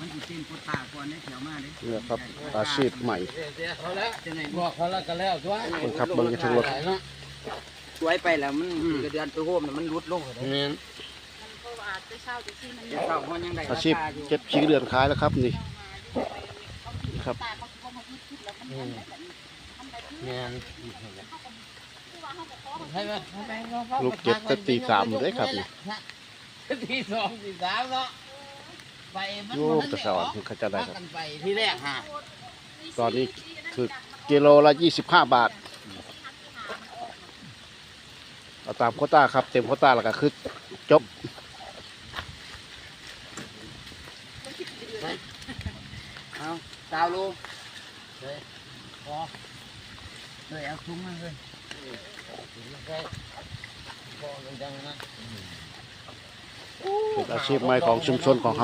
มันสิเป็นกดตาก่อนได้แถวมาเด้เนี่ยครับอาชีพใหม่เดี๋ยวเขาแล้วจังได๋บอกเขาแล้วก็แล้วตัวคนขับเบิ่งอยู่ทางรถเนาะสวยไปแล้วมันกระเดือนไปโฮมน่ะมันรุดลงเลยแม่นมันเพราะว่าจะเช่าจะที่มันเดี๋ยวเช้ามันยังได้อาชีพเก็บขี้เดือนขายแล้วครับนี่ครับตาเขาเขามาคิดแล้วมันทำได้แบบนี้ทำได้ที่แม่นผู้ว่าเขาบอกเขาให้ไหมให้ไหมเขาเขาลูกเก็บแต่ตีสามหมดเลยครับนี่ตีสองตีสามเนาะ ไปมันโยกกระสอนเขาจะได้พาครับกันไปที่แรกฮะตอนนี้คือกิโลละ 25 บาทเอาตามโควต้าครับ เต็มโควต้าแล้วก็คือจบเอาดาวโลพอเลยเอาถุงมาเลยพอเลยจังนะ เป็นอาชีพใหม่ของชุมชนของเรา